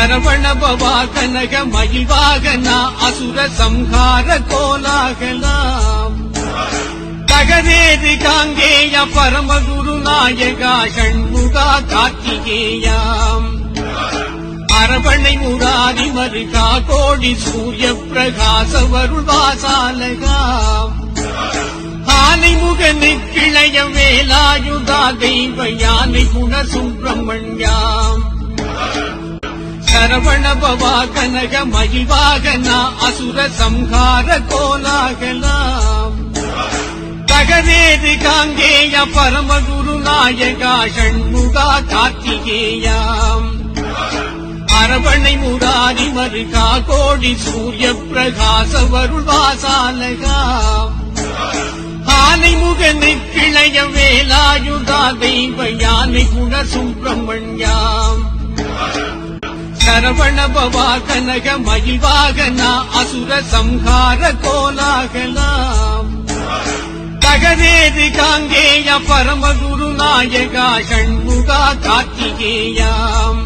சரவணபவா கனக மகிழ்வாகனா அசுர சம்ஹார கோலாகலாம் தகரேது காங்கேய பரமகுரு நாயகா ஷண்முகா கார்த்திகேயாம். அரவணை முராரி மருகா கோடி சூரிய பிரகாச வருள்வாசாலகாம் ஆனை முகனு கிளைய வேலாயுதா தெய்வ யானை குண சுப்பிரமணியாம் சரவணபவா கனக மகிழ்வாகனா அசுர சம்ஹார கோலாகலாம் தகரேது காங்கேய பரமகுரு நாயகா ஷண்முகா கார்த்திகேயாம். அரவணை முராரி மருகா கோடி சூரிய பிரகாச வருள்வாசாலகாம். ஆனை முகனு கிளைய வேலாயுதா தெய்வ யானை குண சுப்பிரமணியாம் சரவண பவா கனக மகிழ்வாகனா அசுர சம்ஹார கோலாகலாம். தகரேது காங்கேய பரமகுரு நாயகா ஷண்முகா கார்த்திகேயாம்